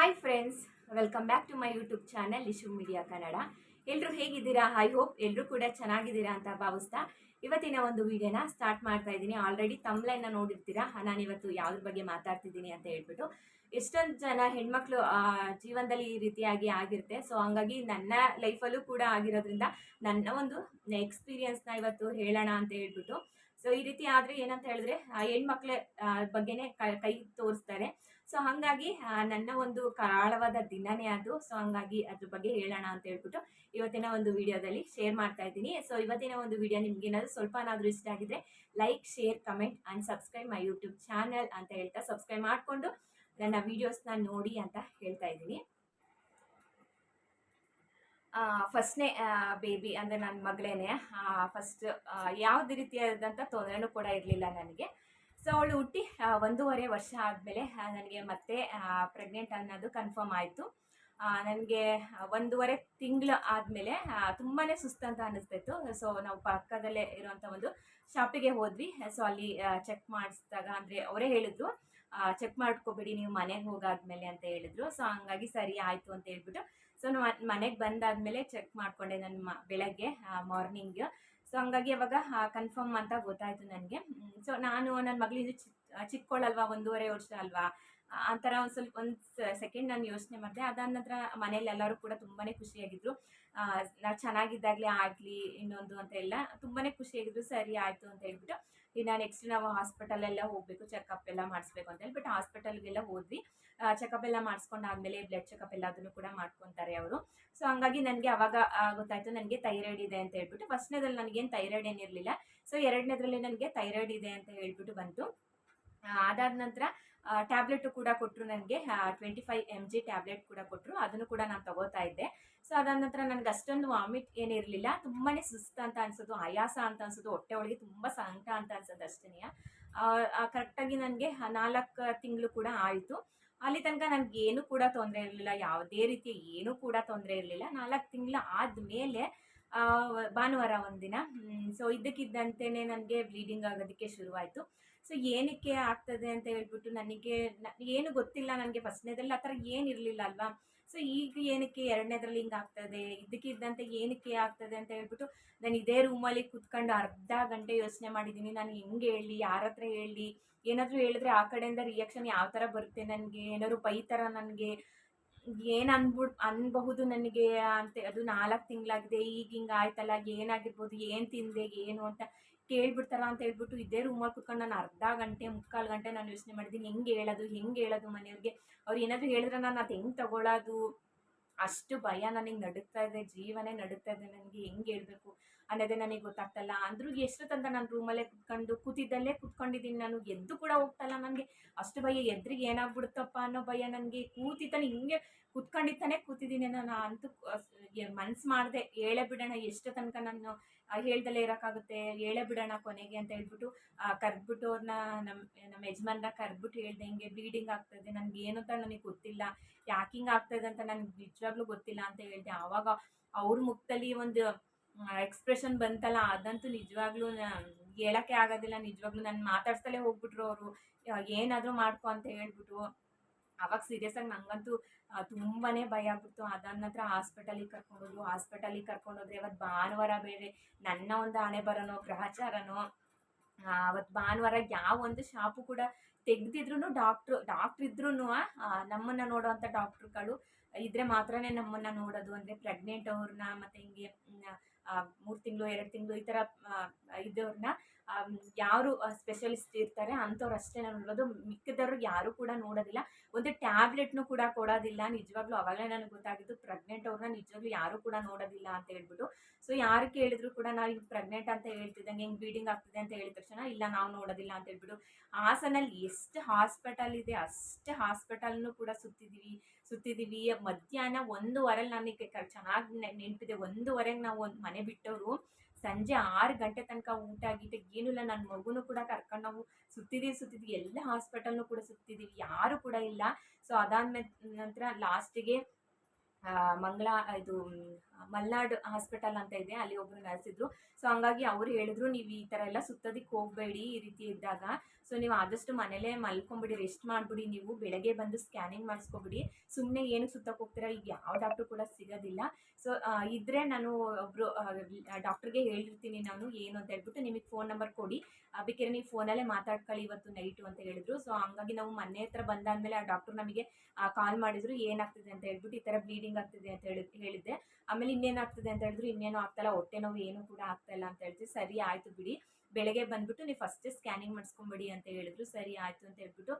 Hi friends welcome back to my YouTube channel Ishu media Kannada ಎಲ್ಲರೂ ಹೇಗಿದ್ದೀರಾ? I hope ಎಲ್ಲರೂ ಕೂಡ ಚೆನ್ನಾಗಿದ್ದೀರಾ ಅಂತ ಭಾವಿಸ್ತಾ ಇವತ್ತಿನ ಒಂದು ವಿಡಿಯೋನ ಸ್ಟಾರ್ಟ್ ಮಾಡ್ತಾ ಇದ್ದೀನಿ. ಆಲ್ರೆಡಿ ತಮ್ಲೈನ ನೋಡಿರ್ತೀರಾ? ನಾನು ಇವತ್ತು ಯಾವ್ದ್ರ ಬಗ್ಗೆ ಮಾತಾಡ್ತಿದ್ದೀನಿ ಅಂತ ಹೇಳ್ಬಿಟ್ಟು. ಎಷ್ಟೊಂದು ಜನ ಹೆಣ್ಮಕ್ಳು ಜೀವನದಲ್ಲಿ ಈ ರೀತಿಯಾಗಿ ಆಗಿರುತ್ತೆ. ಸೊ ಹಂಗಾಗಿ ನನ್ನ ಲೈಫಲ್ಲೂ ಕೂಡ ಆಗಿರೋದ್ರಿಂದ ನನ್ನ ಒಂದು ಎಕ್ಸ್ಪೀರಿಯನ್ಸ್ನ ಇವತ್ತು ಹೇಳೋಣ ಅಂತ ಹೇಳ್ಬಿಟ್ಟು. ಸೊ ಈ ರೀತಿ ಆದರೆ ಏನಂತ ಹೇಳಿದ್ರೆ ಹೆಣ್ಮಕ್ಳ ಬಗ್ಗೆನೇ ಕೈ ತೋರಿಸ್ತಾರೆ. ಸೊ ಹಾಗಾಗಿ ನನ್ನ ಒಂದು ಕರಾಳವಾದ ದಿನನೇ ಅದು. ಸೊ ಹಂಗಾಗಿ ಅದ್ರ ಬಗ್ಗೆ ಹೇಳೋಣ ಅಂತ ಹೇಳ್ಬಿಟ್ಟು ಇವತ್ತಿನ ಒಂದು ವಿಡಿಯೋದಲ್ಲಿ ಶೇರ್ ಮಾಡ್ತಾ ಇದ್ದೀನಿ. ಸೊ ಇವತ್ತಿನ ಒಂದು ವಿಡಿಯೋ ನಿಮ್ಗೆ ಏನಾದ್ರು ಸ್ವಲ್ಪನಾದ್ರೂ ಇಷ್ಟ ಆಗಿದ್ರೆ like share comment and subscribe my YouTube channel ಅಂತ ಹೇಳ್ತಾ ಸಬ್ಸ್ಕ್ರೈಬ್ ಮಾಡಿಕೊಂಡು ನನ್ನ ವಿಡಿಯೋಸ್ನ ನೋಡಿ ಅಂತ ಹೇಳ್ತಾ ಇದ್ದೀನಿ. ಫಸ್ಟ್ನೇ ಬೇಬಿ ಅಂದರೆ ನನ್ನ ಮಗಳೇನೆ. ಫಸ್ಟ್ ಯಾವುದೇ ರೀತಿಯಾದಂಥ ತೊಂದರೆನೂ ಕೂಡ ಇರಲಿಲ್ಲ ನನಗೆ. ಸೊ ಅವಳು ಹುಟ್ಟಿ ಒಂದೂವರೆ ವರ್ಷ ಆದಮೇಲೆ ನನಗೆ ಮತ್ತೆ ಪ್ರೆಗ್ನೆಂಟ್ ಅನ್ನೋದು ಕನ್ಫರ್ಮ್ ಆಯಿತು. ನನಗೆ ಒಂದೂವರೆ ತಿಂಗಳು ಆದಮೇಲೆ ತುಂಬಾ ಸುಸ್ತಂತ ಅನ್ನಿಸ್ತಾಯಿತ್ತು ಸೊ ನಾವು ಪಕ್ಕದಲ್ಲೇ ಇರುವಂಥ ಒಂದು ಶಾಪಿಗೆ ಹೋದ್ವಿ. ಸೊ ಅಲ್ಲಿ ಚೆಕ್ ಮಾಡಿಸಿದಾಗ ಅಂದರೆ ಅವರೇ ಹೇಳಿದ್ರು ಚೆಕ್ ಮಾಡ್ಕೋಬೇಡಿ, ನೀವು ಮನೆಗೆ ಹೋಗಾದ್ಮೇಲೆ ಅಂತ ಹೇಳಿದ್ರು. ಸೊ ಹಂಗಾಗಿ ಸರಿ ಆಯಿತು ಅಂತ ಹೇಳ್ಬಿಟ್ಟು. ಸೊ ನಾನು ಮನೆಗೆ ಬಂದಾದ್ಮೇಲೆ ಚೆಕ್ ಮಾಡಿಕೊಂಡೆ ನನ್ನ ಬೆಳಗ್ಗೆ ಮಾರ್ನಿಂಗ್ ಸೊ ಹಂಗಾಗಿ ಅವಾಗ ಕನ್ಫರ್ಮ್ ಅಂತ ಗೊತ್ತಾಯಿತು ನನಗೆ. ಸೊ ನಾನು ನನ್ನ ಮಗಳಿಂದ ಚಿಕ್ಕ ಒಂದೂವರೆ ವರ್ಷ ಅಲ್ವಾ ಆ, ಆ ಥರ ಒಂದು ಸ್ವಲ್ಪ ಒಂದು ಸೆಕೆಂಡ್ ನಾನು ಯೋಚನೆ ಮಾಡಿದೆ. ಅದಾದ ನಂತರ ಮನೇಲಿ ಎಲ್ಲರೂ ಕೂಡ ತುಂಬಾ ಖುಷಿಯಾಗಿದ್ರು. ನಾವು ಚೆನ್ನಾಗಿದ್ದಾಗಲೇ ಆಗಲಿ ಇನ್ನೊಂದು ಅಂತ ಎಲ್ಲ ತುಂಬಾ ಖುಷಿಯಾಗಿದ್ರು. ಸರಿ ಆಯಿತು ಅಂತ ಹೇಳ್ಬಿಟ್ಟು ಇನ್ನು ನೆಕ್ಸ್ಟ್ ನಾವು ಹಾಸ್ಪಿಟಲೆಲ್ಲ ಹೋಗಬೇಕು ಚೆಕಪ್ ಎಲ್ಲ ಮಾಡಿಸ್ಬೇಕು ಅಂತ ಹೇಳ್ಬಿಟ್ಟು ಹಾಸ್ಪಿಟಲ್ಗೆಲ್ಲ ಹೋದ್ವಿ. ಚೆಕಪ್ ಎಲ್ಲ ಮಾಡಿಸ್ಕೊಂಡಾದ್ಮೇಲೆ ಬ್ಲಡ್ ಚೆಕಪ್ ಎಲ್ಲದನ್ನು ಕೂಡ ಮಾಡ್ಕೊತಾರೆ ಅವರು. ಸೊ ಹಂಗಾಗಿ ನನಗೆ ಅವಾಗ ಗೊತ್ತಾಯ್ತು, ನನಗೆ ಥೈರಾಯ್ಡ್ ಇದೆ ಅಂತ ಹೇಳ್ಬಿಟ್ಟು ಫಸ್ಟ್ನೇದ್ರಲ್ಲಿ ನನಗೇನು ಥೈರಾಯ್ಡ್ ಏನಿರಲಿಲ್ಲ ಸೊ ಎರಡನೇದ್ರಲ್ಲಿ ನನಗೆ ಥೈರಾಯ್ಡ್ ಇದೆ ಅಂತ ಹೇಳ್ಬಿಟ್ಟು ಬಂತು. ಅದಾದ ನಂತರ ಟ್ಯಾಬ್ಲೆಟ್ ಕೂಡ ಕೊಟ್ಟರು ನನಗೆ. Twenty five M G tablet ಕೂಡ ಕೊಟ್ಟರು ಅದನ್ನು ಕೂಡ ನಾನು ತಗೋತಾ ಇದ್ದೆ. ಸೊ ಅದಾದ ನಂತರ ನನಗೆ ಅಷ್ಟೊಂದು ವಾಮಿಟ್ ಏನಿರಲಿಲ್ಲ ತುಂಬಾ ಸುಸ್ತ ಅಂತ ಅನ್ಸೋದು ಆಯಾಸ ಅಂತ ಅನ್ಸೋದು, ಹೊಟ್ಟೆ ಒಳಗೆ ತುಂಬ ಸಂಕಟ ಅಂತ ಅನ್ಸೋದು ಅಷ್ಟೇ ಕರೆಕ್ಟಾಗಿ ನನಗೆ ನಾಲ್ಕು ತಿಂಗಳು ಕೂಡ ಆಯಿತು. ಅಲ್ಲಿ ತನಕ ನನಗೇನು ಕೂಡ ತೊಂದರೆ ಇರಲಿಲ್ಲ, ಯಾವುದೇ ರೀತಿಯ ಏನೂ ಕೂಡ ತೊಂದರೆ ಇರಲಿಲ್ಲ. ನಾಲ್ಕು ತಿಂಗಳು ಆದಮೇಲೆ ಭಾನುವಾರ ಒಂದಿನ ಸೊ ಇದ್ದಕ್ಕಿದ್ದಂತೆಯೇ ನನಗೆ ಬ್ಲೀಡಿಂಗ್ ಆಗೋದಕ್ಕೆ ಶುರುವಾಯಿತು. ಸೊ ಏನಕ್ಕೆ ಆಗ್ತದೆ ಅಂತ ಹೇಳ್ಬಿಟ್ಟು ನನಗೆ ಏನು ಗೊತ್ತಿಲ್ಲ ನನಗೆ ಫಸ್ಟ್ನೇದಲ್ಲಿ ಆ ಥರ ಏನಿರಲಿಲ್ಲ ಅಲ್ವಾ? ಸೊ ಈಗ ಏನಕ್ಕೆ ಎರಡನೇದ್ರಲ್ಲಿ ಹಿಂಗೆ ಆಗ್ತದೆ? ಇದಕ್ಕಿದ್ದಂತೆ ಏನಕ್ಕೆ ಆಗ್ತದೆ ಅಂತ ಹೇಳ್ಬಿಟ್ಟು ನಾನು ಇದೇ ರೂಮಲ್ಲಿ ಕುತ್ಕೊಂಡು ಅರ್ಧ ಗಂಟೆ ಯೋಚನೆ ಮಾಡಿದ್ದೀನಿ ನಾನು ಹೆಂಗೆ ಹೇಳಿ ಯಾರ ಹತ್ರ ಹೇಳಲಿ? ಏನಾದರೂ ಹೇಳಿದ್ರೆ ಆ ಕಡೆಯಿಂದ ರಿಯಾಕ್ಷನ್ ಯಾವ ಥರ ಬರುತ್ತೆ ನನಗೆ? ಏನಾದ್ರು ಬೈತಾರ ನನಗೆ? ಏನು ಅನ್ಬಿಡ್, ಅನ್ಬಹುದು ನನಗೆ ಅಂತ. ಅದು ನಾಲ್ಕು ತಿಂಗಳಾಗಿದೆ. ಈಗ ಹಿಂಗೆ ಆಯ್ತಲ್ಲ? ಏನಾಗಿರ್ಬೋದು? ಏನು ತಿಂದೆ? ಏನು ಅಂತ ಕೇಳ್ಬಿಡ್ತಾರ ಅಂತ ಹೇಳ್ಬಿಟ್ಟು ಇದೇ ರೂಮಲ್ಲಿ ಕುತ್ಕೊಂಡು ನಾನು ಅರ್ಧ ಗಂಟೆ, ಮುಕ್ಕಾಲು ಗಂಟೆ ನಾನು ಯೋಚನೆ ಮಾಡಿದ್ದೀನಿ ಹೆಂಗೆ ಹೇಳೋದು ಹೆಂಗೆ ಹೇಳೋದು ಮನೆಯವ್ರಿಗೆ? ಅವ್ರು ಏನಾದರೂ ಹೇಳಿದ್ರೆ ನಾನು ಅದು ಹೆಂಗೆ ತಗೊಳ್ಳೋದು ಅಷ್ಟು ಭಯ ನನಗೆ ನಡುಗ್ತಾ ಇದೆ, ಜೀವನೇ ನಡುಗ್ತಾ ಇದೆ ನನಗೆ. ಹೆಂಗೆ ಹೇಳಬೇಕು ಅನ್ನೋದೇ ನನಗೆ ಗೊತ್ತಾಗ್ತಲ್ಲ. ಅಂದ್ರೂ ಎಷ್ಟು ತನಕ ನಾನು ರೂಮಲ್ಲೇ ಕುತ್ಕೊಂಡು, ಕೂತಿದ್ದಲ್ಲೇ ಕುತ್ಕೊಂಡಿದ್ದೀನಿ ನಾನು. ಎದ್ದು ಕೂಡ ಹೋಗ್ತಲ್ಲ ನನಗೆ. ಅಷ್ಟು ಭಯ ಎದ್ರಿಗೆ ಏನಾಗ್ಬಿಡುತ್ತಪ್ಪ ಅನ್ನೋ ಭಯ ನನಗೆ. ಕೂತಿತ್ತಾನೆ ಹಿಂಗೆ ಕುತ್ಕೊಂಡಿದ್ದಾನೆ, ಕೂತಿದ್ದೀನಿ ನಾನು. ಅಂತೂ ಮನ್ಸು ಮಾಡಿದೆ. ಹೇಳೇ ಬಿಡೋಣ, ಎಷ್ಟು ತನಕ ನಾನು ಹೇಳ್ದಲೇ ಇರೋಕ್ಕಾಗುತ್ತೆ, ಹೇಳೇ ಬಿಡೋಣ ಕೊನೆಗೆ ಅಂತ ಹೇಳ್ಬಿಟ್ಟು ಕರೆದ್ಬಿಟ್ಟು ಅವ್ರನ್ನ ನಮ್ಮ ನಮ್ಮ ಯಜಮಾನ್ರ ಕರೆದ್ಬಿಟ್ಟು ಹೇಳ್ದೆ, ಹಿಂಗೆ ಬ್ಲೀಡಿಂಗ್ ಆಗ್ತದೆ ನನಗೆ ಏನು ಅಂತ ನನಗೆ ಗೊತ್ತಿಲ್ಲ, ಯಾಕೆ ಹಿಂಗೆ ಆಗ್ತದೆ ಅಂತ ನನಗೆ ನಿಜವಾಗ್ಲೂ ಗೊತ್ತಿಲ್ಲ ಅಂತ ಹೇಳ್ದೆ. ಆವಾಗ ಅವ್ರ ಮುಖದಲ್ಲಿ ಒಂದು ಎಕ್ಸ್ಪ್ರೆಷನ್ ಬಂತಲ್ಲ, ಅದಂತೂ ನಿಜವಾಗ್ಲೂ ಹೇಳೋಕ್ಕೆ ಆಗೋದಿಲ್ಲ, ನಿಜವಾಗ್ಲೂ ನಾನು ಮಾತಾಡ್ಸಲೇ ಹೋಗ್ಬಿಟ್ರು ಅವರು. ಏನಾದರೂ ಮಾಡ್ಕೊ ಅಂತ ಹೇಳ್ಬಿಟ್ಟು ಅವಾಗ ಸೀರಿಯಸ್ ಆಗಿ ನಂಗಂತೂ ತುಂಬಾ ಭಯ ಆಗ್ಬಿಡ್ತು. ಅದನ್ನ ಹತ್ರ ಹಾಸ್ಪಿಟಲಿಗೆ ಕರ್ಕೊಂಡೋದ್ರು ಹಾಸ್ಪಿಟಲಿಗೆ ಕರ್ಕೊಂಡೋದ್ರೆ ಅವತ್ತು ಭಾನುವಾರ ಬೇರೆ. ನನ್ನ ಒಂದು ಆಣೆ ಬರೋನೋ, ಗ್ರಹಚಾರನೋ ಅವತ್ತು ಭಾನುವಾರ ಯಾವ ಒಂದು ಶಾಪು ಕೂಡ ತೆಗ್ದಿದ್ರು ಡಾಕ್ಟ್ರು ಡಾಕ್ಟ್ರ್ ಇದ್ರೂ ನಮ್ಮನ್ನು ನೋಡೋವಂಥ ಡಾಕ್ಟ್ರುಗಳು ಇದ್ರೆ ಮಾತ್ರನೇ ನಮ್ಮನ್ನ ನೋಡೋದು. ಅಂದರೆ ಪ್ರೆಗ್ನೆಂಟ್ ಅವ್ರನ್ನ ಮತ್ತು ಹಿಂಗೆ ಮೂರು ತಿಂಗಳು, ಎರಡು ತಿಂಗಳು ಈ ಥರ ಇದ್ದವ್ರನ್ನ ಯಾರು ಸ್ಪೆಷಲಿಸ್ಟ್ ಇರ್ತಾರೆ ಅಂಥವ್ರು ಅಷ್ಟೇ ನೋಡೋದು ಮಿಕ್ಕಿದವರು ಯಾರು ಕೂಡ ನೋಡೋದಿಲ್ಲ. ಒಂದು ಟ್ಯಾಬ್ಲೆಟ್ನು ಕೂಡ ಕೊಡೋದಿಲ್ಲ. ನಿಜವಾಗ್ಲೂ ಅವಾಗಲೇ ನನಗೆ ಗೊತ್ತಾಗಿದ್ದು ಪ್ರೆಗ್ನೆಂಟ್ ಅವ್ರನ್ನ ನಿಜವಾಗ್ಲೂ ಯಾರು ಕೂಡ ನೋಡೋದಿಲ್ಲ ಅಂತ ಹೇಳ್ಬಿಟ್ಟು. ಸೊ ಯಾರು ಕೇಳಿದ್ರು ಕೂಡ ನಾವು ಹಿಂಗೆ ಪ್ರೆಗ್ನೆಂಟ್ ಅಂತ ಹೇಳ್ತಿದ್ದಂಗೆ ಹಿಂಗೆ ಬ್ಲೀಡಿಂಗ್ ಆಗ್ತಿದೆ ಅಂತ ಹೇಳಿದ ತಕ್ಷಣ, ಇಲ್ಲ, ನಾವು ನೋಡೋದಿಲ್ಲ ಅಂತ ಹೇಳ್ಬಿಟ್ಟು. ಹಾಸನಲ್ಲಿ ಎಷ್ಟು ಹಾಸ್ಪಿಟಲ್ ಇದೆ, ಅಷ್ಟು ಹಾಸ್ಪಿಟಲ್ನು ಕೂಡ ಸುತ್ತಿದ್ದೀವಿ ಸುತ್ತಿದ್ದೀವಿ ಮಧ್ಯಾಹ್ನ ಒಂದೂವರೆಲಿ ನನಗೆ ಚೆನ್ನಾಗಿ ನೆನಪಿದೆ. ಒಂದೂವರೆಗೆ ನಾವು ಒಂದು ಮನೆ ಬಿಟ್ಟವರು. ಸಂಜೆ ಆರು ಗಂಟೆ ತನಕ ಊಟ ಏನೂ ಇಲ್ಲ. ನನ್ನ ಮಗುನೂ ಕೂಡ ಕರ್ಕೊಂಡು ನಾವು ಸುತ್ತಿದ್ದೀವಿ ಸುತ್ತಿದ್ದೀವಿ ಎಲ್ಲ ಹಾಸ್ಪಿಟಲ್ನು ಕೂಡ ಸುತ್ತಿದ್ದೀವಿ ಯಾರು ಕೂಡ ಇಲ್ಲ. ಸೊ ಅದಾದ್ಮೇಲೆ ನಂತರ ಲಾಸ್ಟಿಗೆ ಮಂಗಳ ಇದು ಮಲ್ನಾಡ್ ಹಾಸ್ಪಿಟಲ್ ಅಂತ ಇದೆ, ಅಲ್ಲಿ ಒಬ್ರು ನರ್ಸ್ ಇದ್ರು ಸೊ ಹಂಗಾಗಿ ಅವ್ರು ಹೇಳಿದ್ರು, ನೀವು ಈ ಥರ ಎಲ್ಲ ಸುತ್ತೋದಕ್ಕೆ ಹೋಗಬೇಡಿ ಈ ರೀತಿ ಇದ್ದಾಗ. ಸೊ ನೀವು ಆದಷ್ಟು ಮನೇಲೇ ಮಲ್ಕೊಂಬಿಡಿ, ರೆಸ್ಟ್ ಮಾಡಿಬಿಡಿ, ನೀವು ಬೆಳಗ್ಗೆ ಬಂದು ಸ್ಕ್ಯಾನಿಂಗ್ ಮಾಡಿಸ್ಕೊಬಿಡಿ. ಸುಮ್ಮನೆ ಏನು ಸುತ್ತಕ್ಕೆ ಹೋಗ್ತೀರಾ? ಈಗ ಯಾವ ಡಾಕ್ಟ್ರು ಕೂಡ ಸಿಗೋದಿಲ್ಲ. ಸೊ ಇದ್ರೆ ನಾನು ಒಬ್ಬರು ಡಾಕ್ಟ್ರಿಗೆ ಹೇಳಿರ್ತೀನಿ ನಾನು ಏನು ಅಂತ ಹೇಳ್ಬಿಟ್ಟು ನಿಮಗೆ ಫೋನ್ ನಂಬರ್ ಕೊಡಿ. ಬೇಕಾದ್ರೆ ನೀವು ಫೋನಲ್ಲೇ ಮಾತಾಡ್ಕೊಳ್ಳಿ ಇವತ್ತು ನೈಟು ಅಂತ ಹೇಳಿದ್ರು. ಸೊ ಹಂಗಾಗಿ ನಾವು ಮನೆ ಹತ್ರ ಬಂದಾದ್ಮೇಲೆ ಆ ಡಾಕ್ಟ್ರು ನಮಗೆ ಕಾಲ್ ಮಾಡಿದ್ರು, ಏನಾಗ್ತಿದೆ ಅಂತ ಹೇಳ್ಬಿಟ್ಟು ಈ ಥರ ಬ್ಲೀಡಿಂಗ್ ಆಗ್ತಿದೆ ಅಂತ ಹೇಳಿ, ಹೇಳಿದ್ದೆ. ಆಮೇಲೆ ಇನ್ನೇನು ಆಗ್ತದೆ ಅಂತ ಹೇಳಿದ್ರು, ಇನ್ನೇನು ಆಗ್ತಾಯಿಲ್ಲ ಹೊಟ್ಟೆ ನೋವು ಏನು ಕೂಡ ಆಗ್ತಾಯಿಲ್ಲ ಅಂತ ಹೇಳ್ತೀವಿ ಸರಿ, ಆಯಿತು ಬಿಡಿ. ಬೆಳಗ್ಗೆ ಬಂದ್ಬಿಟ್ಟು ನೀವು ಫಸ್ಟ್ ಸ್ಕ್ಯಾನಿಂಗ್ ಮಾಡಿಸ್ಕೊಂಬಿಡಿ ಅಂತ ಹೇಳಿದ್ರು. ಸರಿ, ಆಯಿತು ಅಂತ ಹೇಳ್ಬಿಟ್ಟು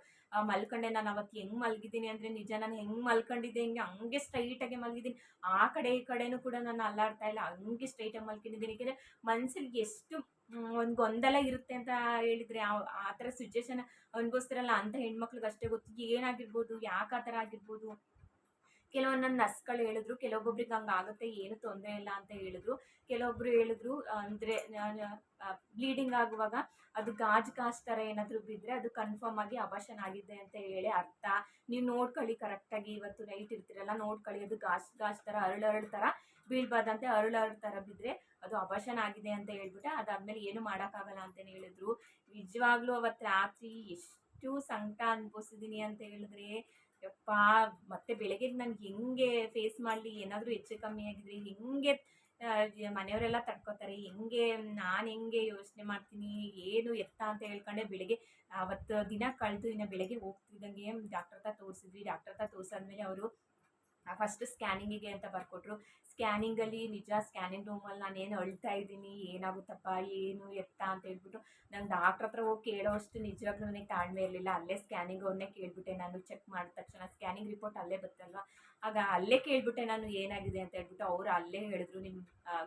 ಮಲ್ಕೊಂಡೆ. ನಾನು ಅವತ್ತು ಹೆಂಗೆ ಮಲಗಿದ್ದೀನಿ ಅಂದರೆ ನಿಜ ನಾನು ಹೆಂಗೆ ಮಲ್ಕೊಂಡಿದ್ದೆ, ಹಿಂಗೆ ಹಂಗೆ ಸ್ಟ್ರೈಟಾಗಿ ಮಲಗಿದ್ದೀನಿ. ಆ ಕಡೆ ಈ ಕಡೆನೂ ಕೂಡ ನಾನು ಅಲ್ಲಾಡ್ತಾ ಇಲ್ಲ. ಹಂಗೆ ಸ್ಟ್ರೈಟಾಗಿ ಮಲ್ಕೊಂಡಿದ್ದೀನಿ. ಯಾಕೆಂದರೆ ಮನ್ಸಿಗೆ ಎಷ್ಟು ಒಂದು ಗೊಂದಲ ಇರುತ್ತೆ ಅಂತ ಹೇಳಿದರೆ, ಆ ಥರ ಸಿಚುವೇಶನ್ ಅನ್ಭವಿಸ್ತಿರಲ್ಲ ಅಂಥ ಹೆಣ್ಮಕ್ಳಿಗೆ ಅಷ್ಟೇ ಗೊತ್ತು. ಏನಾಗಿರ್ಬೋದು, ಯಾಕೆ ಆ ಥರ ಆಗಿರ್ಬೋದು? ಕೆಲವೊಂದು ನನ್ನ ನರ್ಸ್ಗಳು ಹೇಳಿದ್ರು, ಕೆಲವೊಬ್ಬೊಬ್ರಿಗೆ ಹಂಗೆ ಆಗುತ್ತೆ, ಏನು ತೊಂದರೆ ಇಲ್ಲ ಅಂತ ಹೇಳಿದ್ರು. ಕೆಲವೊಬ್ರು ಹೇಳಿದ್ರು, ಅಂದರೆ ಬ್ಲೀಡಿಂಗ್ ಆಗುವಾಗ ಅದು ಗಾಜು ಗಾಜು ಥರ ಏನಾದರೂ ಬಿದ್ದರೆ ಅದು ಕನ್ಫರ್ಮ್ ಆಗಿ ಅಬಾಷನ್ ಆಗಿದೆ ಅಂತ ಹೇಳಿ ಅರ್ಥ. ನೀವು ನೋಡ್ಕೊಳ್ಳಿ ಕರೆಕ್ಟಾಗಿ ಇವತ್ತು ನೈಟ್ ಇರ್ತೀರಲ್ಲ, ನೋಡ್ಕೊಳ್ಳಿ ಅದು ಗಾಜ್ ಗಾಜ್ ಥರ ಅರಳು ಥರ ಬೀಳ್ಬಾರ್ದಂತೆ, ಅರಳು ಅರಳು ಥರ ಬಿದ್ದರೆ ಅದು ಅಬಾಷನ್ ಆಗಿದೆ ಅಂತ ಹೇಳ್ಬಿಟ್ಟು ಅದಾದಮೇಲೆ ಏನು ಮಾಡೋಕ್ಕಾಗಲ್ಲ ಅಂತಲೇ ಹೇಳಿದ್ರು. ನಿಜವಾಗ್ಲೂ ಅವತ್ತು ರಾತ್ರಿ ಎಷ್ಟು ಸಂಕಟ ಅನ್ಭವಿಸಿದ್ದೀನಿ ಅಂತ ಹೇಳಿದ್ರೆ ಯಪ್ಪ, ಮತ್ತೆ ಬೆಳಗ್ಗೆ ನನ್ಗೆ ಹೆಂಗೆ ಫೇಸ್ ಮಾಡಲಿ, ಏನಾದರೂ ಹೆಚ್ಚು ಕಮ್ಮಿ ಆಗಿದ್ರೆ ಹೆಂಗೆ ಮನೆಯವರೆಲ್ಲ ತಡ್ಕೋತಾರೆ, ಹೆಂಗೆ, ನಾನು ಹೆಂಗೆ ಯೋಚನೆ ಮಾಡ್ತೀನಿ, ಏನು ಎತ್ತ ಅಂತ ಹೇಳ್ಕೊಂಡೆ ಬೆಳಗ್ಗೆ, ಅವತ್ತು ದಿನ ಕಳೆದು ಇನ್ನು ಬೆಳಗ್ಗೆ ಹೋಗ್ತಿದ್ದಂಗೆ ಡಾಕ್ಟರ್ ಹತ್ರ ತೋರಿಸಿದ್ವಿ, ಡಾಕ್ಟರ್ ಹತ್ರ ತೋರಿಸಾದ್ಮೇಲೆ ಅವರು ಫಸ್ಟ್ ಸ್ಕ್ಯಾನಿಂಗಿಗೆ ಅಂತ ಬರ್ಕೊಟ್ರು. ಸ್ಕ್ಯಾನಿಂಗಲ್ಲಿ ನಿಜ ಸ್ಕ್ಯಾನಿಂಗ್ ರೂಮಲ್ಲಿ ನಾನು ಏನು ಅಳ್ತಾ ಇದ್ದೀನಿ, ಏನಾಗುತ್ತಪ್ಪ, ಏನು ಎತ್ತ ಅಂತ ಹೇಳ್ಬಿಟ್ಟು ನಂಗೆ ಡಾಕ್ಟ್ರ್ ಹತ್ರ ಹೋಗಿ ಕೇಳೋವಷ್ಟು ನಿಜವಾಗ್ಲೂ ನನಗೆ ತಾಳ್ಮೆ ಇರಲಿಲ್ಲ. ಅಲ್ಲೇ ಸ್ಕ್ಯಾನಿಂಗ್ ಅವ್ರನ್ನೇ ಕೇಳ್ಬಿಟ್ಟೆ ನಾನು ಚೆಕ್ ಮಾಡಿದ ತಕ್ಷಣ ಸ್ಕ್ಯಾನಿಂಗ್ ರಿಪೋರ್ಟ್ ಅಲ್ಲೇ ಬರ್ತಲ್ವ ಆಗ ಅಲ್ಲೇ ಕೇಳ್ಬಿಟ್ಟೆ ನಾನು ಏನಾಗಿದೆ ಅಂತ ಹೇಳ್ಬಿಟ್ಟು ಅವರು ಅಲ್ಲೇ ಹೇಳಿದ್ರು ನಿಮ್ಮ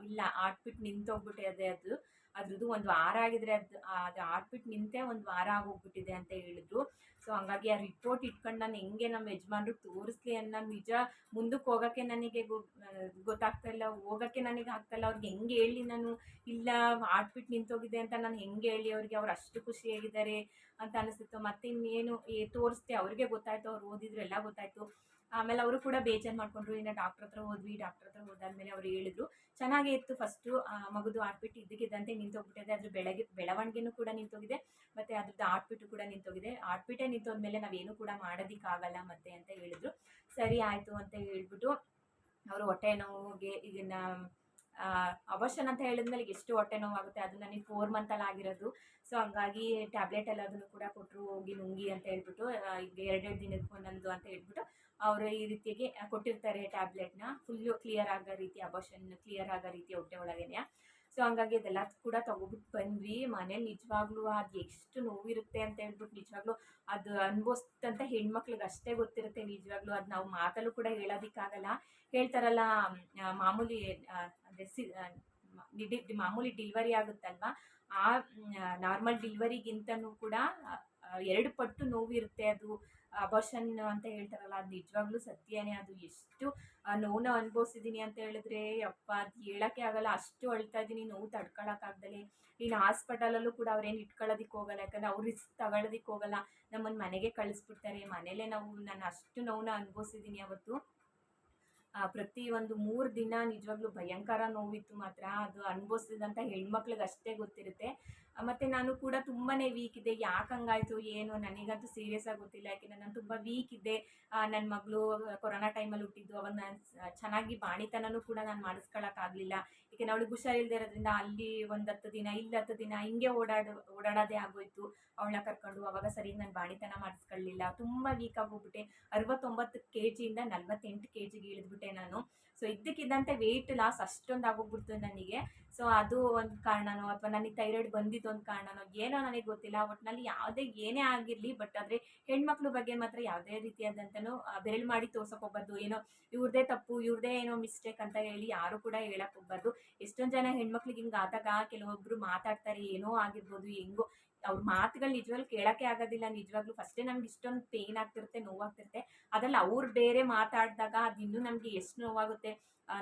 ಇಲ್ಲ ಆಟ್ಬಿಟ್ಟು ಅದೇ ಅದು. ಅದ್ರದ್ದು ಒಂದು ವಾರ ಆಗಿದ್ರೆ ಅದು ಅದು ಆಡ್ಬಿಟ್ಟು ನಿಂತೆ ಒಂದು ವಾರ ಆಗೋಗ್ಬಿಟ್ಟಿದೆ ಅಂತ ಹೇಳಿದ್ರು. ಸೊ ಹಂಗಾಗಿ ಆ ರಿಪೋರ್ಟ್ ಇಟ್ಕೊಂಡು ನಾನು ಹೆಂಗೆ ನಮ್ಮ ಯಜಮಾನ್ರಿಗೆ ತೋರಿಸ್ಲಿ ಅನ್ನೋ ನಿಜ ಮುಂದಕ್ಕೆ ಹೋಗೋಕ್ಕೆ ನನಗೆ ಗೊತ್ತಾಗ್ತಾ ಇಲ್ಲ. ಹೋಗೋಕ್ಕೆ ನನಗೆ ಆಗ್ತಾಯಿಲ್ಲ ಅವ್ರಿಗೆ ಹೆಂಗೆ ಹೇಳಿ ನಾನು, ಇಲ್ಲ ಆಡ್ಬಿಟ್ಟು ನಿಂತೋಗಿದೆ ಅಂತ ನಾನು ಹೆಂಗೆ ಹೇಳಿ ಅವ್ರಿಗೆ? ಅವ್ರು ಅಷ್ಟು ಖುಷಿಯಾಗಿದ್ದಾರೆ ಅಂತ ಅನಿಸ್ತಿತ್ತು ಮತ್ತೆ ಇನ್ನೇನು ತೋರಿಸ್ದೆ. ಅವ್ರಿಗೆ ಗೊತ್ತಾಯಿತು. ಅವ್ರು ಓದಿದ್ರು, ಎಲ್ಲ ಗೊತ್ತಾಯ್ತು. ಆಮೇಲೆ ಅವರು ಕೂಡ ಬೇಜಾರು ಮಾಡ್ಕೊಂಡ್ರು, ಇನ್ನು ಡಾಕ್ಟ್ರ್ ಹತ್ರ ಹೋದ್ವಿ ಡಾಕ್ಟ್ರ್ ಹತ್ರ ಹೋದಾದ್ಮೇಲೆ ಅವ್ರು ಹೇಳಿದ್ರು, ಚೆನ್ನಾಗೇ ಇತ್ತು ಫಸ್ಟು ಮಗುದು ಆಟ್ಬಿಟ್ಟು ಇದ್ದಕ್ಕಿದ್ದಂತೆ ನಿಂತೋಗ್ಬಿಟ್ಟಿದೆ ಅದ್ರ ಬೆಳಗ್ಗೆ, ಬೆಳವಣಿಗೆನೂ ಕೂಡ ನಿಂತೋಗಿದೆ, ಮತ್ತು ಅದ್ರದ್ದು ಆಟ್ಬಿಟ್ಟು ಕೂಡ ನಿಂತೋಗಿದೆ ಆಟ್ಬಿಟ್ಟೆ ನಿಂತೋದ್ಮೇಲೆ ನಾವೇನು ಕೂಡ ಮಾಡೋದಕ್ಕಾಗಲ್ಲ ಮತ್ತೆ ಅಂತ ಹೇಳಿದ್ರು, ಸರಿ ಆಯಿತು ಅಂತ ಹೇಳ್ಬಿಟ್ಟು ಅವರು ಹೊಟ್ಟೆ ನೋವಿಗೆ ಇದನ್ನು ಅವಶನ್ ಅಂತ ಹೇಳಿದ್ಮೇಲೆ ಎಷ್ಟು ಹೊಟ್ಟೆ ನೋವಾಗುತ್ತೆ, ಅದು ನನಗೆ ಫೋರ್ ಮಂತಲ್ಲಿ ಆಗಿರೋದು ಸೊ ಹಂಗಾಗಿ ಟ್ಯಾಬ್ಲೆಟ್ ಎಲ್ಲ ಅದನ್ನು ಕೂಡ ಕೊಟ್ಟರು ಹೋಗಿ ನುಂಗಿ ಅಂತ ಹೇಳ್ಬಿಟ್ಟು ಈಗ ಎರಡೆರಡು ದಿನಕ್ಕೆ ಒಂದೊಂದು ಅಂತ ಹೇಳ್ಬಿಟ್ಟು ಅವರು ಈ ರೀತಿಯಾಗಿ ಕೊಟ್ಟಿರ್ತಾರೆ ಟ್ಯಾಬ್ಲೆಟ್ನ ಫುಲ್ಲು ಕ್ಲಿಯರ್ ಆಗೋ ರೀತಿ ಅಬಾಷನ್ ಕ್ಲಿಯರ್ ಆಗೋ ರೀತಿ ಹೊಟ್ಟೆ ಒಳಗೇನೆ. ಸೊ ಹಂಗಾಗಿ ಅದೆಲ್ಲ ಕೂಡ ತೊಗೊಬಿಟ್ಟು ಬಂದ್ವಿ. ಮನೇಲಿ ನಿಜವಾಗ್ಲೂ ಅದು ಎಷ್ಟು ನೋವಿರುತ್ತೆ ಅಂತ ಹೇಳ್ಬಿಟ್ಟು ನಿಜವಾಗ್ಲೂ ಅದು ಅನುಭವಿಸ್ತಂತ ಹೆಣ್ಮಕ್ಳಿಗೆ ಅಷ್ಟೇ ಗೊತ್ತಿರುತ್ತೆ ನಿಜವಾಗ್ಲೂ. ಅದು ನಾವು ಮಾತಲ್ಲೂ ಕೂಡ ಹೇಳೋದಿಕ್ಕಾಗಲ್ಲ. ಹೇಳ್ತಾರಲ್ಲ ಮಾಮೂಲಿ ಅಂದರೆ ಮಾಮೂಲಿ ಡಿಲ್ವರಿ ಆಗುತ್ತಲ್ವಾ? ಆ ನಾರ್ಮಲ್ ಡಿಲ್ವರಿಗಿಂತನೂ ಕೂಡ ಎರಡು ಪಟ್ಟು ನೋವಿರುತ್ತೆ ಅದು ಅಬಾರ್ಷನ್ ಅಂತ ಹೇಳ್ತಾರಲ್ಲ, ಅದು ನಿಜವಾಗ್ಲೂ ಸತ್ಯನೇ, ಅದು ಎಷ್ಟು ನೋವನ್ನ ಅನುಭವಿಸಿದ್ದೀನಿ ಅಂತ ಹೇಳಿದ್ರೆ ಅಪ್ಪ ಅದು ಹೇಳೋಕ್ಕೆ ಆಗಲ್ಲ, ಅಷ್ಟು ಅಳ್ತಾ ಇದ್ದೀನಿ ನೋವು ತಡ್ಕೊಳಕ್ಕಾಗ್ದಲೆ ಇನ್ನು ಹಾಸ್ಪಿಟಲಲ್ಲೂ ಕೂಡ ಅವ್ರೇನು ಇಟ್ಕೊಳ್ಳೋದಕ್ಕೆ ಹೋಗಲ್ಲ, ಯಾಕಂದರೆ ಅವ್ರು ರಿಸ್ಕ್ ತಗೊಳ್ಳೋದಕ್ಕೆ ಹೋಗಲ್ಲ. ನಮ್ಮನ್ನು ಮನೆಗೆ ಕಳಿಸ್ಬಿಡ್ತಾರೆ, ಮನೇಲೇ ನಾವು ನಾನು ಅಷ್ಟು ನೋವನ್ನ ಅನುಭವಿಸಿದ್ದೀನಿ ಅವತ್ತು. ಪ್ರತಿ ಒಂದು ಮೂರು ದಿನ ನಿಜವಾಗ್ಲೂ ಭಯಂಕರ ನೋವಿತ್ತು ಮಾತ್ರ, ಅದು ಅನುಭವಿಸಿದಂಥ ಹೆಣ್ಮಕ್ಳಿಗೆ ಅಷ್ಟೇ ಗೊತ್ತಿರುತ್ತೆ. ಮತ್ತೆ ನಾನು ಕೂಡ ತುಂಬಾ ವೀಕ್ ಇದ್ದೆ. ಯಾಕೆ ಹಂಗಾಯ್ತು, ಏನು? ನನಗಂತೂ ಸೀರಿಯಸ್ ಆಗಿ ಗೊತ್ತಿಲ್ಲ. ಯಾಕೆಂದರೆ ನಾನು ತುಂಬ ವೀಕ್ ಇದ್ದೆ. ನನ್ನ ಮಗಳು ಕೊರೋನಾ ಟೈಮಲ್ಲಿ ಹುಟ್ಟಿದ್ದು. ಅವಾಗ ನಾನು ಚೆನ್ನಾಗಿ ಬಾಣಿತನೂ ಕೂಡ ನಾನು ಮಾಡಿಸ್ಕೊಳಕ್ಕಾಗಲಿಲ್ಲ ಯಾಕೆಂದ್ರೆ ಅವಳಿಗೆ ಹುಷಾರಿಲ್ದೇ ಇರೋದ್ರಿಂದ ಅಲ್ಲಿ ಒಂದು ಹತ್ತು ದಿನ, ಇಲ್ಲಿ ಹತ್ತು ದಿನ ಹಿಂಗೆ ಓಡಾಡು, ಓಡಾಡೋದೇ ಆಗೋಯ್ತು. ಅವಳನ್ನ ಕರ್ಕೊಂಡು ಅವಾಗ ಸರಿ ನಾನು ಬಾಣಿತನ ಮಾಡಿಸ್ಕೊಳ್ಳಿಲ್ಲ ತುಂಬ ವೀಕ್ ಆಗೋಗ್ಬಿಟ್ಟೆ ಅರವತ್ತೊಂಬತ್ತು ಕೆ ಜಿಯಿಂದ ನಲ್ವತ್ತೆಂಟು ಕೆ ಜಿಗೆ ಇಳಿದ್ಬಿಟ್ಟೆ ನಾನು. ಸೊ ಇದ್ದಕ್ಕಿದ್ದಂತೆ ವೆಯ್ಟ್ ಲಾಸ್ ಅಷ್ಟೊಂದು ಆಗೋಗ್ಬಿಡ್ತು ನನಗೆ. ಸೊ ಅದು ಒಂದು ಕಾರಣನೋ ಅಥವಾ ನನಗೆ ಥೈರಾಯ್ಡ್ ಬಂದಿದ್ದು ಒಂದು ಕಾರಣನೋ ಏನೋ ನನಗೆ ಗೊತ್ತಿಲ್ಲ. ಒಟ್ಟಿನಲ್ಲಿ ಯಾವುದೇ ಏನೇ ಆಗಿರಲಿ ಬಟ್ ಆದರೆ ಹೆಣ್ಮಕ್ಳ ಬಗ್ಗೆ ಮಾತ್ರ ಯಾವುದೇ ರೀತಿಯಾದಂತನೂ ಬೆರಳು ಮಾಡಿ ತೋರ್ಸಕ್ಕೆ ಹೋಗ್ಬಾರ್ದು. ಏನೋ ಇವ್ರದೇ ತಪ್ಪು, ಇವ್ರದೇ ಏನೋ ಮಿಸ್ಟೇಕ್ ಅಂತ ಹೇಳಿ ಯಾರು ಕೂಡ ಹೇಳಕ್ಕೆ ಹೋಗ್ಬಾರ್ದು. ಎಷ್ಟೊಂದು ಜನ ಹೆಣ್ಮಕ್ಳಿಗೆ ಹಿಂಗೆ ಆದಾಗ ಕೆಲವೊಬ್ರು ಮಾತಾಡ್ತಾರೆ, ಏನೋ ಆಗಿರ್ಬೋದು, ಹೆಂಗೋ ಅವ್ರ ಮಾತುಗಳು ನಿಜವಾಗ್ಲೂ ಕೇಳೋಕ್ಕೆ ಆಗೋದಿಲ್ಲ. ನಿಜವಾಗ್ಲೂ ಫಸ್ಟೇ ನಮ್ಗೆ ಇಷ್ಟೊಂದು ಪೇಯ್ನ್ ಆಗ್ತಿರುತ್ತೆ, ನೋವಾಗ್ತಿರುತ್ತೆ. ಅದ್ರಲ್ಲಿ ಅವ್ರು ಬೇರೆ ಮಾತಾಡಿದಾಗ ಅದು ಇನ್ನೂ ನಮಗೆ ಎಷ್ಟು ನೋವಾಗುತ್ತೆ?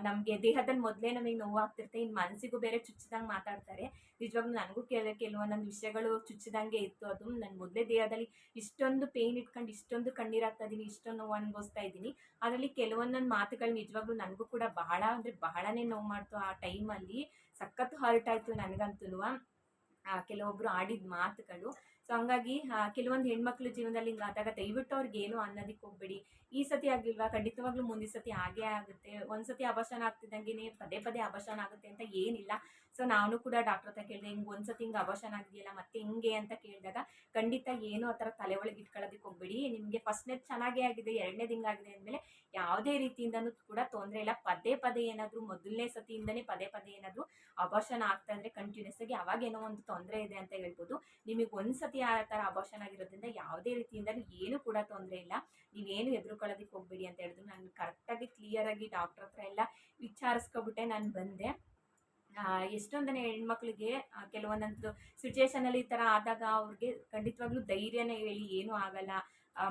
ನಮಗೆ ದೇಹದಲ್ಲಿ ಮೊದಲೇ ನಮಗೆ ನೋವಾಗ್ತಿರುತ್ತೆ. ಇನ್ನು ಮನಸ್ಸಿಗೂ ಬೇರೆ ಚುಚ್ಚಿದಂಗೆ ಮಾತಾಡ್ತಾರೆ. ನಿಜವಾಗ್ಲೂ ನನಗೂ ಕೆಲ ಕೆಲವೊಂದೊಂದು ವಿಷಯಗಳು ಚುಚ್ಚಿದಂಗೆ ಇತ್ತು. ಅದು ನನ್ನ ಮೊದಲೇ ದೇಹದಲ್ಲಿ ಇಷ್ಟೊಂದು ಪೇಯ್ನ್ ಇಟ್ಕೊಂಡು ಇಷ್ಟೊಂದು ಕಣ್ಣೀರಾಗ್ತಾ ಇದ್ದೀನಿ ಇಷ್ಟೊಂದು ನೋವು ಅನುಭವಿಸ್ತಾ ಇದ್ದೀನಿ ಅದರಲ್ಲಿ ಕೆಲವೊಂದೊಂದು ಮಾತುಗಳು ನಿಜವಾಗ್ಲೂ ನನಗೂ ಕೂಡ ಬಹಳ ಅಂದರೆ ಬಹಳನೇ ನೋವು ಮಾಡ್ತು ಆ ಟೈಮಲ್ಲಿ ಸಖತ್ತು ಹರ್ಟ್ ಆಯಿತು ನನಗಂತೂ ಕೆಲವೊಬ್ಬರು ಆಡಿದ ಮಾತುಗಳು. ಸೊ ಹಂಗಾಗಿ ಕೆಲವೊಂದು ಹೆಣ್ಮಕ್ಳ ಜೀವನದಲ್ಲಿ ಹಿಂಗಾದಾಗ ದಯವಿಟ್ಟು ಅವ್ರಿಗೆ ಏನು ಅನ್ನೋದಕ್ಕೆ ಹೋಗ್ಬೇಡಿ. ಈ ಸತಿ ಆಗಿಲ್ವಾ ಖಂಡಿತವಾಗ್ಲೂ ಮುಂದಿನ ಸತಿ ಆಗೇ ಆಗುತ್ತೆ. ಒಂದ್ಸತಿ ಸತಿ ಆಗ್ತಿದ್ದಂಗೆ ಪದೇ ಪದೇ ಅಬಾಷನ್ ಆಗುತ್ತೆ ಅಂತ ಏನಿಲ್ಲ. ಸೊ ನಾನು ಕೂಡ ಡಾಕ್ಟರ್ ಹತ್ರ ಕೇಳಿದೆ, ಹಿಂಗೆ ಒಂದ್ಸತಿ ಹಿಂಗೆ ಅಬಾಷನ್ ಆಗಿದೆಯಲ್ಲ, ಮತ್ತೆ ಹಿಂಗೆ? ಅಂತ ಕೇಳಿದಾಗ, ಖಂಡಿತ ಏನು ಆ ಥರ ತಲೆ ಒಳಗೆ ಇಟ್ಕೊಳ್ಳೋದಕ್ಕೆ ಹೋಗ್ಬೇಡಿ. ನಿಮಗೆ ಫಸ್ಟ್ನೇದು ಚೆನ್ನಾಗೇ ಆಗಿದೆ ಎರಡನೇದು ಹಿಂಗಾಗಿದೆ ಅಂದಮೇಲೆ ಯಾವುದೇ ರೀತಿಯಿಂದನೂ ಕೂಡ ತೊಂದರೆ ಇಲ್ಲ. ಪದೇ ಪದೇ ಏನಾದರೂ, ಮೊದಲನೇ ಸತಿಯಿಂದನೇ ಪದೇ ಪದೇ ಏನಾದರೂ ಅಬಾಷನ್ ಆಗ್ತಾ ಇದ್ರೆ ಕಂಟಿನ್ಯೂಸ್ ಆಗಿ ಅವಾಗೇನೋ ಒಂದು ತೊಂದರೆ ಇದೆ ಅಂತ ಹೇಳ್ಬೋದು. ನಿಮಗೆ ಒಂದು ಸತಿ ಆ ಥರ ಅಬಾಷನ್ ಆಗಿರೋದ್ರಿಂದ ಯಾವುದೇ ರೀತಿಯಿಂದಲೂ ಏನು ಕೂಡ ತೊಂದರೆ ಇಲ್ಲ. ನೀವೇನು ಎದುರುಕೊಳ್ಳೋದಕ್ಕೆ ಹೋಗ್ಬೇಡಿ ಅಂತ ಹೇಳಿದ್ರು. ನಾನು ಕರೆಕ್ಟಾಗಿ ಕ್ಲಿಯರಾಗಿ ಡಾಕ್ಟ್ರ್ ಹತ್ರ ಎಲ್ಲ ವಿಚಾರಿಸ್ಕೊಬಿಟ್ಟೆ, ನಾನು ಬಂದೆ. ಎಷ್ಟೊಂದನೇ ಹೆಣ್ಮಕ್ಳಿಗೆ ಕೆಲವೊಂದೊಂದು ಸಿಚುಯೇಷನಲ್ಲಿ ಈ ಥರ ಆದಾಗ ಅವ್ರಿಗೆ ಖಂಡಿತವಾಗ್ಲೂ ಧೈರ್ಯನೇ ಹೇಳಿ ಏನೂ ಆಗಲ್ಲ.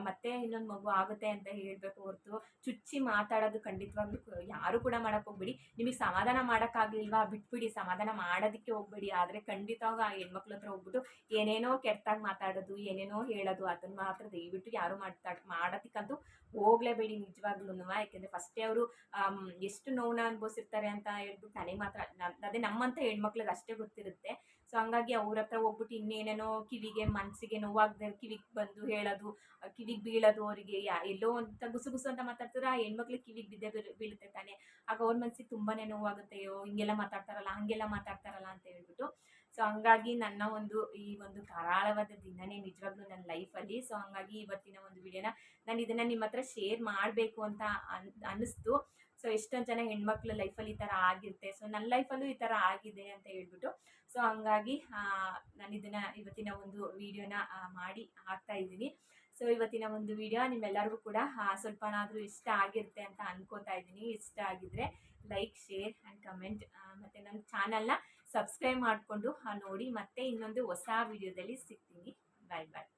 ಮತ್ತೆ ಇನ್ನೊಂದು ಮಗು ಆಗುತ್ತೆ ಅಂತ ಹೇಳಬೇಕು ಹೊರತು ಚುಚ್ಚಿ ಮಾತಾಡೋದು ಖಂಡಿತವಾಗ್ಲೂ ಯಾರು ಕೂಡ ಮಾಡೋಕ್ಕೆ ಹೋಗ್ಬೇಡಿ. ನಿಮಗೆ ಸಮಾಧಾನ ಮಾಡೋಕ್ಕಾಗಲಿಲ್ವಾ ಬಿಟ್ಬಿಡಿ, ಸಮಾಧಾನ ಮಾಡೋದಕ್ಕೆ ಹೋಗ್ಬೇಡಿ. ಆದರೆ ಖಂಡಿತವಾಗ ಆ ಹೆಣ್ಮಕ್ಳ ಹತ್ರ ಹೋಗ್ಬಿಟ್ಟು ಏನೇನೋ ಕೆಟ್ಟಾಗಿ ಮಾತಾಡೋದು, ಏನೇನೋ ಹೇಳೋದು ಅದನ್ನು ಮಾತ್ರ ದಯವಿಟ್ಟು ಯಾರು ಮಾತಾಡ ಮಾಡೋದಕ್ಕಂತೂ ಹೋಗ್ಲೇಬೇಡಿ ನಿಜವಾಗ್ಲೂ ಯಾಕೆಂದರೆ ಫಸ್ಟೇ ಅವರು ಎಷ್ಟು ನೋವನ್ನ ಅನುಭವಿಸಿರ್ತಾರೆ ಅಂತ ಹೇಳ್ಬಿಟ್ಟು ನನಗೆ ಮಾತ್ರ ಅದೇ ನಮ್ಮಂಥ ಹೆಣ್ಮಕ್ಳಿಗೆ ಅಷ್ಟೇ ಗೊತ್ತಿರುತ್ತೆ. ಸೊ ಹಂಗಾಗಿ ಅವ್ರ ಹತ್ರ ಹೋಗ್ಬಿಟ್ಟು ಇನ್ನೇನೇನೋ ಕಿವಿಗೆ ಮನಸ್ಸಿಗೆ ನೋವಾಗದೆ ಕಿವಿಗೆ ಬಂದು ಹೇಳೋದು, ಕಿವಿಗೆ ಬೀಳೋದು ಅವರಿಗೆ. ಯಾ, ಎಲ್ಲೋ ಅಂತ ಗುಸು ಗುಸು ಅಂತ ಮಾತಾಡ್ತಾರೆ ಆ ಹೆಣ್ಮಕ್ಳು ಕಿವಿಗೆ ಬಿದ್ದೆ ಬೀಳುತ್ತೆ ತಾನೆ. ಆಗ ಅವ್ರ ಮನಸ್ಸಿಗೆ ತುಂಬಾ ನೋವಾಗುತ್ತೆ ಹಿಂಗೆಲ್ಲ ಮಾತಾಡ್ತಾರಲ್ಲ, ಹಂಗೆಲ್ಲ ಮಾತಾಡ್ತಾರಲ್ಲ ಅಂತ ಹೇಳ್ಬಿಟ್ಟು. ಸೊ ಹಂಗಾಗಿ ನನ್ನ ಒಂದು, ಈ ಒಂದು ಕರಾಳವಾದ ದಿನನೇ ನಿಜವಾಗ್ಲೂ ನನ್ನ ಲೈಫಲ್ಲಿ. ಸೊ ಹಂಗಾಗಿ ಇವತ್ತಿನ ಒಂದು ವಿಡಿಯೋನ ನಾನು ಇದನ್ನು ನಿಮ್ಮ ಹತ್ರ ಶೇರ್ ಮಾಡಬೇಕು ಅಂತ ಅನ್ ಅನ್ನಿಸ್ತು ಸೊ ಎಷ್ಟೊಂದು ಜನ ಹೆಣ್ಮಕ್ಳು ಲೈಫಲ್ಲಿ ಈ ಥರ ಆಗಿರುತ್ತೆ. ಸೊ ನನ್ನ ಲೈಫಲ್ಲೂ ಈ ಥರ ಆಗಿದೆ ಅಂತ ಹೇಳ್ಬಿಟ್ಟು ಸೊ ಹಂಗಾಗಿ ನಾನು ಇದನ್ನು ಇವತ್ತಿನ ಒಂದು ವಿಡಿಯೋನ ಮಾಡಿ ಹಾಕ್ತಾ ಇದ್ದೀನಿ. ಸೊ ಇವತ್ತಿನ ಒಂದು ವಿಡಿಯೋ ನಿಮ್ಮೆಲ್ಲರಿಗೂ ಕೂಡ ಸ್ವಲ್ಪನಾದರೂ ಇಷ್ಟ ಆಗಿರುತ್ತೆ ಅಂತ ಅನ್ಕೋತಾ ಇದ್ದೀನಿ. ಇಷ್ಟ ಆಗಿದ್ರೆ ಲೈಕ್ ಶೇರ್ ಆ್ಯಂಡ್ ಕಮೆಂಟ್ ಮತ್ತು ನನ್ನ ಚಾನಲ್ನ ಸಬ್ಸ್ಕ್ರೈಬ್ ಮಾಡಿಕೊಂಡು ನೋಡಿ ಮತ್ತೆ ಇನ್ನೊಂದು ಹೊಸ ವಿಡಿಯೋದಲ್ಲಿ ಸಿಗ್ತೀನಿ. ಬಾಯ್ ಬಾಯ್